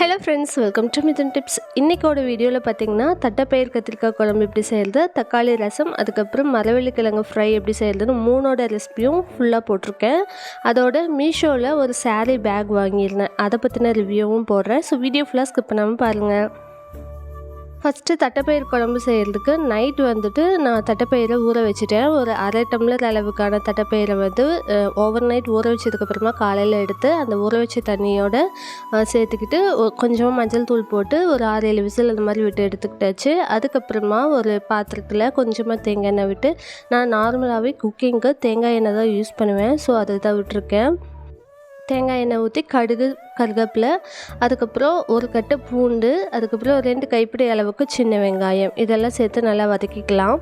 Hello friends welcome to Mithan tips இன்றைக்கோட வீடியோவில் பார்த்தீங்கன்னா தட்டைப்பயிர் கத்திரிக்காய் குழம்பு எப்படி செய்கிறது தக்காளி ரசம் அதுக்கப்புறம் மரவள்ளிக்கிழங்கு ஃப்ரை எப்படி செய்கிறதுன்னு மூணோட ரெசிபியும் ஃபுல்லாக போட்டிருக்கேன். அதோட மீஷோவில் ஒரு சாரீ பேக் வாங்கியிருந்தேன். அதை பற்றின ரிவ்யூவும் போடுறேன். ஸோ வீடியோ ஃபுல்லாக ஸ்கிப் பண்ணாமல் பாருங்கள் ஃபஸ்ட்டு தட்டைப்பயிர் குழம்பு செய்கிறதுக்கு நைட் வந்துட்டு நான் தட்டைப்பயிரை ஊற வச்சுட்டேன். ஒரு அரை டம்ளர் அளவுக்கான தட்டைப்பயிரை வந்து ஓவர் நைட் ஊற வச்சதுக்கப்புறமா காலையில் எடுத்து அந்த ஊற வச்ச தண்ணியோட சேர்த்துக்கிட்டு கொஞ்சமாக மஞ்சள் தூள் போட்டு ஒரு ஆறு ஏழு விசில் அந்த மாதிரி விட்டு எடுத்துக்கிட்டாச்சு. அதுக்கப்புறமா ஒரு பாத்திரத்தில் கொஞ்சமாக தேங்காய் எண்ணெய் விட்டு நான் நார்மலாகவே குக்கிங்க்கு தேங்காய் எண்ணெய் தான் யூஸ் பண்ணுவேன். ஸோ அதை தான் விட்டுருக்கேன். தேங்காய் எண்ணெய் ஊற்றி கடுகு கருவேப்பிலை அதுக்கப்புறம் ஒரு கட்டு பூண்டு அதுக்கப்புறம் ரெண்டு கைப்பிடி அளவுக்கு சின்ன வெங்காயம். இதெல்லாம் சேர்த்து நல்லா வதக்கிக்கலாம்.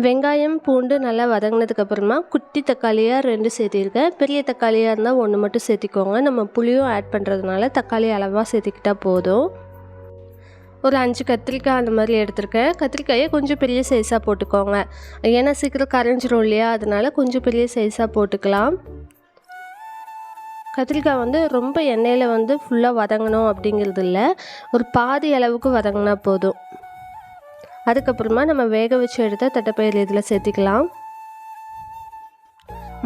வெங்காயம் பூண்டு நல்லா வதங்கினதுக்கப்புறமா குட்டி தக்காளியாக ரெண்டு சேர்த்திருக்கேன். பெரிய தக்காளியாக இருந்தால் ஒன்று மட்டும் சேர்த்திக்கோங்க. நம்ம புளியும் ஆட் பண்ணுறதுனால தக்காளி அளவாக சேர்த்திக்கிட்டால் போதும். ஒரு அஞ்சு கத்திரிக்காய் அந்த மாதிரி எடுத்திருக்கேன். கத்திரிக்காயை கொஞ்சம் பெரிய சைஸாக போட்டுக்கோங்க. ஏன்னா சீக்கிரம் கரைஞ்சிரும் இல்லையா? அதனால கொஞ்சம் பெரிய சைஸாக போட்டுக்கலாம். கத்திரிக்காய் வந்து ரொம்ப எண்ணெயில் வந்து ஃபுல்லாக வதங்கணும் அப்படிங்கிறது இல்லை ஒரு பாதி அளவுக்கு வதங்கினா போதும். அதுக்கப்புறமா நம்ம வேக வச்சு எடுத்த தட்டைப்பயிர் இதில் சேர்த்திக்கலாம்.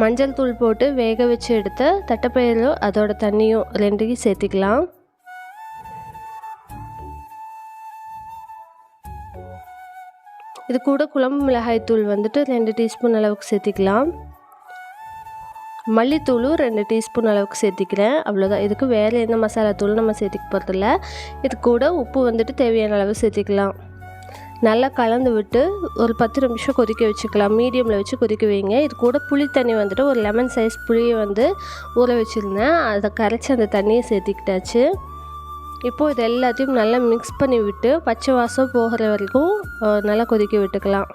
மஞ்சள் தூள் போட்டு வேக வச்சு எடுத்த தட்டைப்பயிரும் அதோட தண்ணியும் ரெண்டையும் சேர்த்திக்கலாம். இது கூட குழம்பு மிளகாய் தூள் வந்துட்டு ரெண்டு டீஸ்பூன் அளவுக்கு சேர்த்திக்கலாம். மல்லித்தூளும் ரெண்டு டீஸ்பூன் அளவுக்கு சேர்த்திக்கிறேன். அவ்வளோதான் இதுக்கு வேறு எந்த மசாலா தூளும் நம்ம சேர்த்திக்க போகிறதில்ல இது கூட உப்பு வந்துட்டு தேவையான அளவு சேர்த்திக்கலாம். நல்லா கலந்து விட்டு ஒரு பத்து நிமிஷம் கொதிக்க வச்சுக்கலாம். மீடியமில் வச்சு கொதிக்க வைங்க. இது கூட புளி தண்ணி வந்துட்டு ஒரு லெமன் சைஸ் புளியை வந்து ஊற வச்சுருந்தேன். அதை கரைச்சி அந்த தண்ணியை சேர்த்திக்கிட்டாச்சு. இப்போது இது எல்லாத்தையும் நல்லா மிக்ஸ் பண்ணி விட்டு பச்சை வாசம் போகிற வரைக்கும் நல்லா கொதிக்க விட்டுக்கலாம்.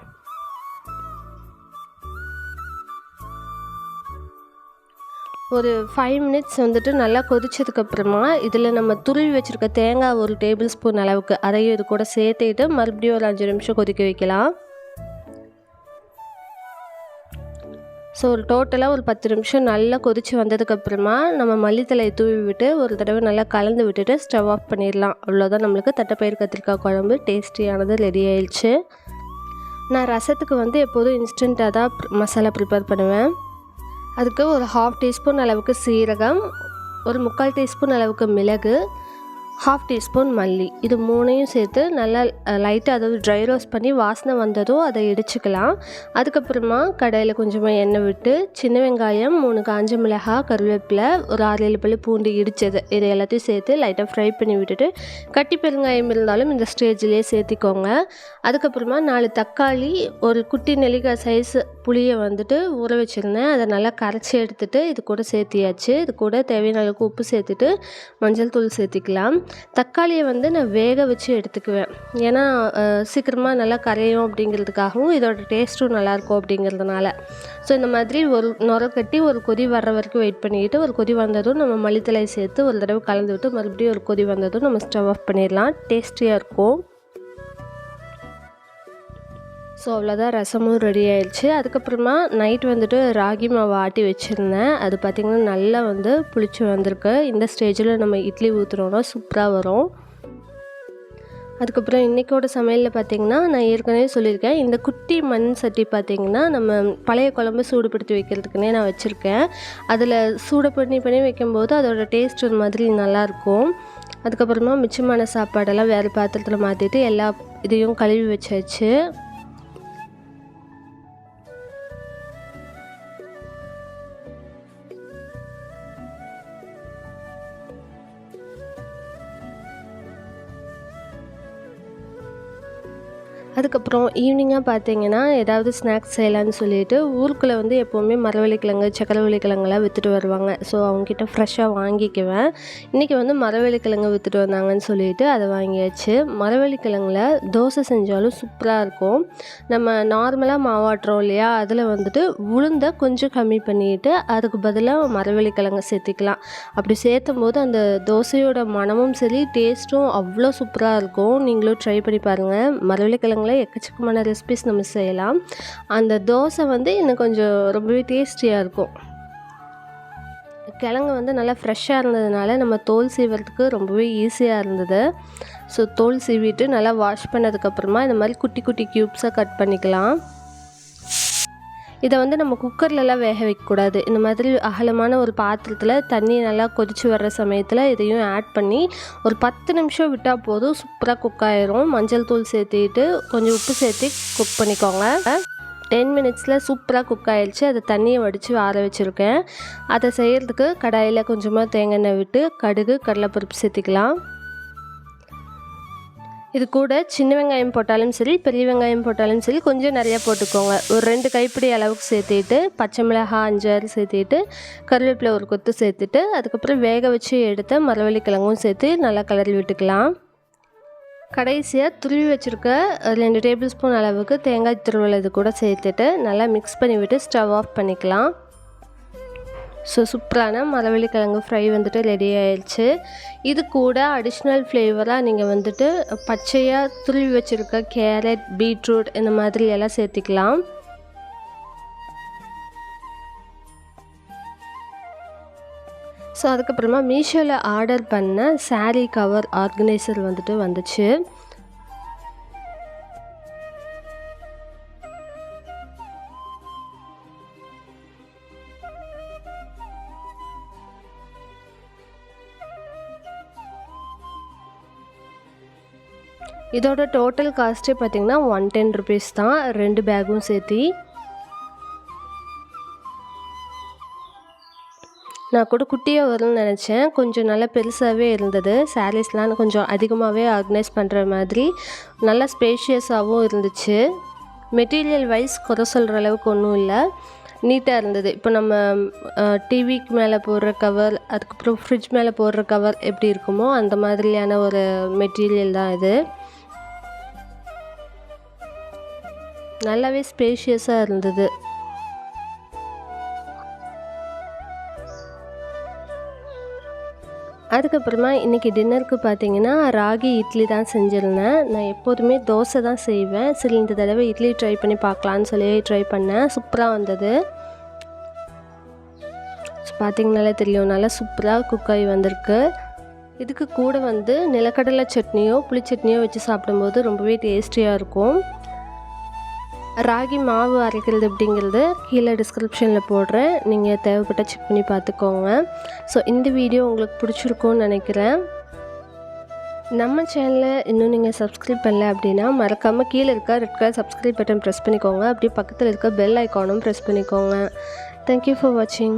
ஒரு ஃபைவ் மினிட்ஸ் வந்துட்டு நல்லா கொதிச்சதுக்கப்புறமா இதில் நம்ம துருவி வச்சுருக்க தேங்காய் ஒரு டேபிள் ஸ்பூன் அளவுக்கு அதையும் இது கூட சேர்த்துட்டு மறுபடியும் ஒரு அஞ்சு நிமிஷம் கொதிக்க வைக்கலாம். ஸோ ஒரு டோட்டலாக ஒரு பத்து நிமிஷம் நல்லா கொதித்து வந்ததுக்கப்புறமா நம்ம மல்லித்தலையை தூவி விட்டு ஒரு தடவை நல்லா கலந்து விட்டுட்டு ஸ்டவ் ஆஃப் பண்ணிடலாம். அவ்வளோதான் நம்மளுக்கு தட்டைப்பயிர் கத்திரிக்காய் குழம்பு டேஸ்டியானது ரெடி ஆயிடுச்சு. நான் ரசத்துக்கு வந்து எப்போதும் இன்ஸ்டண்ட்டாக தான் மசாலா ப்ரிப்பேர் பண்ணுவேன். அதுக்கு ஒரு ஹாஃப் டீஸ்பூன் அளவுக்கு சீரகம் ஒரு முக்கால் டீஸ்பூன் அளவுக்கு மிளகு ஹாஃப் டீஸ்பூன் மல்லி. இது மூணையும் சேர்த்து நல்லா லைட்டாக அதாவது ட்ரை ரோஸ்ட் பண்ணி வாசனை வந்ததும் அதை இடிச்சுக்கலாம். அதுக்கப்புறமா கடையில் கொஞ்சமாக எண்ணெய் விட்டு சின்ன வெங்காயம் மூணு காஞ்ச மிளகா கருவேப்பிலை ஒரு ஆறு ஏழு பல்லு பூண்டு இடித்தது இதை எல்லாத்தையும் சேர்த்து லைட்டாக ஃப்ரை பண்ணி விட்டுட்டு கட்டி பெருங்காயம் இருந்தாலும் இந்த ஸ்டேஜ்லேயே சேர்த்திக்கோங்க. அதுக்கப்புறமா நாலு தக்காளி ஒரு குட்டி நெல்லிக்காய் சைஸ் புளியை வந்துட்டு ஊற வச்சுருந்தேன். அதை நல்லா கரைச்சி எடுத்துகிட்டு இது கூட சேர்த்தியாச்சு. இது கூட தேவையான அளவுக்கு உப்பு சேர்த்துட்டு மஞ்சள் தூள் சேர்த்திக்கலாம். தக்காளியை வந்து நான் வேக வச்சு எடுத்துக்குவேன். ஏன்னா சீக்கிரமாக நல்லா கரையும் அப்படிங்கிறதுக்காகவும் இதோட டேஸ்ட்டும் நல்லாயிருக்கும் அப்படிங்கிறதுனால. ஸோ இந்த மாதிரி ஒரு நுர கட்டி ஒரு கொதி வர்ற வரைக்கும் வெயிட் பண்ணிக்கிட்டு ஒரு கொதி வந்ததும் நம்ம மளித்தலை சேர்த்து ஒரு தடவை கலந்து விட்டு மறுபடியும் ஒரு கொதி வந்ததும் நம்ம ஸ்டவ் ஆஃப் பண்ணிடலாம். டேஸ்டியாக இருக்கும். ஸோ அவ்வளோதான் ரசமும் ரெடி ஆயிடுச்சு. அதுக்கப்புறமா நைட் வந்துட்டு ராகி மாவு ஆட்டி வச்சுருந்தேன். அது பார்த்திங்கன்னா நல்லா வந்து புளிச்சு வந்திருக்கு. இந்த ஸ்டேஜில் நம்ம இட்லி ஊற்றுறோம்னா சூப்பராக வரும். அதுக்கப்புறம் இன்றைக்கோட சமையலில் பார்த்திங்கன்னா நான் ஏற்கனவே சொல்லியிருக்கேன். இந்த குட்டி மண் சட்டி பார்த்திங்கன்னா நம்ம பழைய குழம்பு சூடுபடுத்தி வைக்கிறதுக்குனே நான் வச்சுருக்கேன். அதில் சூடு பண்ணி பண்ணி வைக்கும்போது அதோட டேஸ்ட் ஒரு மாதிரி நல்லாயிருக்கும். அதுக்கப்புறமா மிச்சமான சாப்பாடெல்லாம் வேறு பாத்திரத்தில் மாற்றிட்டு எல்லா இதையும் கழுவி வச்சாச்சு. அதுக்கப்புறம் ஈவினிங்காக பார்த்தீங்கன்னா ஏதாவது ஸ்நாக்ஸ் செய்யலான்னு சொல்லிட்டு ஊருக்குள்ளே வந்து எப்போவுமே மரவள்ளிக்கிழங்கு சக்கரவள்ளிக்கிழங்குலாம் விற்றுட்டு வருவாங்க. ஸோ அவங்கக்கிட்ட ஃப்ரெஷ்ஷாக வாங்கிக்குவேன். இன்றைக்கி வந்து மரவள்ளிக்கிழங்கு விற்றுட்டு வந்தாங்கன்னு சொல்லிட்டு அதை வாங்கியாச்சு. மரவள்ளிக்கிழங்குல தோசை செஞ்சாலும் சூப்பராக இருக்கும். நம்ம நார்மலாக மாவாட்டுறோம் இல்லையா அதில் வந்துட்டு உளுந்தை கொஞ்சம் கம்மி பண்ணிட்டு அதுக்கு பதிலாக மரவள்ளிக்கிழங்கு சேர்த்துக்கலாம். அப்படி சேர்த்தும் போது அந்த தோசையோட மணமும் சரி டேஸ்ட்டும் அவ்வளோ சூப்பராக இருக்கும். நீங்களும் ட்ரை பண்ணி பாருங்கள் மரவள்ளிக்கிழங்குல எக்கச்சக்கமான ரெசிபிஸ் நம்ம செய்யலாம். அந்த தோசை வந்து இன்னும் கொஞ்சம் ரொம்பவே டேஸ்டியாக இருக்கும். கிழங்கு வந்து நல்லா ஃப்ரெஷ்ஷாக இருந்ததுனால நம்ம தோல் சீவறதுக்கு ரொம்பவே ஈஸியாக இருந்தது. ஸோ தோல் சீவிட்டு நல்லா வாஷ் பண்ணதுக்கப்புறமா இந்த மாதிரி குட்டி குட்டி க்யூப்ஸாக கட் பண்ணிக்கலாம். இதை வந்து நம்ம குக்கர்லலாம் வேக வைக்கக்கூடாது. இந்த மாதிரி அகலமான ஒரு பாத்திரத்தில் தண்ணி நல்லா கொதித்து வர்ற சமயத்தில் இதையும் ஆட் பண்ணி ஒரு பத்து நிமிஷம் விட்டால் போதும். சூப்பராக குக் ஆயிரும். மஞ்சள் தூள் சேர்த்திட்டு கொஞ்சம் உப்பு சேர்த்து குக் பண்ணிக்கோங்க. டென் மினிட்ஸில் சூப்பராக குக் ஆயிடுச்சு அதை தண்ணியை வடித்து ஆற வச்சுருக்கேன். அதை செய்கிறதுக்கு கடாயில் கொஞ்சமாக தேங்காய் எண்ணெய் விட்டு கடுகு கடலைப்பருப்பு சேர்த்திக்கலாம். இது கூட சின்ன வெங்காயம் போட்டாலும் சரி பெரிய வெங்காயம் போட்டாலும் சரி கொஞ்சம் நிறையா போட்டுக்கோங்க. ஒரு ரெண்டு கைப்பிடி அளவுக்கு சேர்த்திட்டு பச்சை மிளகாய் அஞ்சாறு சேர்த்திட்டு கருவேப்பிலை ஒரு கொத்து சேர்த்துட்டு அதுக்கப்புறம் வேக வச்சு எடுத்த மரவள்ளி கிழங்கும் சேர்த்து நல்லா கலரி விட்டுக்கலாம். கடைசியாக துருவி வச்சுருக்க ரெண்டு டேபிள் ஸ்பூன் அளவுக்கு தேங்காய் துருவல் இது கூட சேர்த்துட்டு நல்லா மிக்ஸ் பண்ணி விட்டு ஸ்டவ் ஆஃப் பண்ணிக்கலாம். ஸோ சூப்பரான மரவள்ளிக்கிழங்கு ஃப்ரை வந்துட்டு ரெடி ஆயிடுச்சு. இது கூட அடிஷ்னல் ஃப்ளேவராக நீங்கள் வந்துட்டு பச்சையாக துருவி வச்சுருக்க கேரட் பீட்ரூட் இந்த மாதிரி எல்லாம் சேர்த்திக்கலாம். ஸோ அதுக்கப்புறமா மீஷோவில் ஆர்டர் பண்ண சாரீ கவர் ஆர்கனைசர் வந்துட்டு வந்துச்சு. இதோட டோட்டல் காஸ்ட்டே பார்த்திங்கன்னா ஒன் டென் ருபீஸ் தான். ரெண்டு பேகும் சேர்த்தி. நான் கூட குட்டியாக வரும்னு நினச்சேன். கொஞ்சம் நல்லா பெருசாகவே இருந்தது. சாரீஸ்லாம் கொஞ்சம் அதிகமாகவே ஆர்கனைஸ் பண்ணுற மாதிரி. நல்லா ஸ்பேஷியஸாகவும் இருந்துச்சு. மெட்டீரியல் வைஸ் குறை சொல்கிற அளவுக்கு ஒன்றும் இல்லை. நீட்டாக இருந்தது. இப்போ நம்ம டிவிக்கு மேலே போடுற கவர் அதுக்கப்புறம் ஃப்ரிட்ஜ் மேலே போடுற கவர் எப்படி இருக்குமோ அந்த மாதிரியான ஒரு மெட்டீரியல் தான் இது. நல்லாவே ஸ்பேஷியஸாக இருந்தது. அதுக்கப்புறமா இன்றைக்கி டின்னருக்கு பார்த்தீங்கன்னா ராகி இட்லி தான் செஞ்சுருந்தேன். நான் எப்போதுமே தோசை தான் செய்வேன். சரி இந்த தடவை இட்லி ட்ரை பண்ணி பார்க்கலான்னு சொல்லி ட்ரை பண்ணேன். சூப்பராக வந்தது. பார்த்தீங்கனாலே தெரியும் நல்லா சூப்பராக குக் ஆகி வந்திருக்கு. இதுக்கு கூட வந்து நிலக்கடலை சட்னியோ புளி சட்னியோ வச்சு சாப்பிடும்போது ரொம்பவே டேஸ்டியாக இருக்கும். ராகி மாவு அரைக்கிறது அப்படிங்கிறது கீழே டிஸ்கிரிப்ஷனில் போடுறேன். நீங்கள் தேவைப்பட்ட செக் பண்ணி பார்த்துக்கோங்க. ஸோ இந்த வீடியோ உங்களுக்கு பிடிச்சிருக்கும்னு நினைக்கிறேன். நம்ம சேனலை இன்னும் நீங்கள் சப்ஸ்கிரைப் பண்ணல அப்படின்னா மறக்காமல் கீழே இருக்க red colour subscribe button press பண்ணிக்கோங்க. அப்படியே பக்கத்தில் இருக்க பெல் ஐக்கானும் ப்ரெஸ் பண்ணிக்கோங்க. தேங்க்யூ ஃபார் வாட்சிங்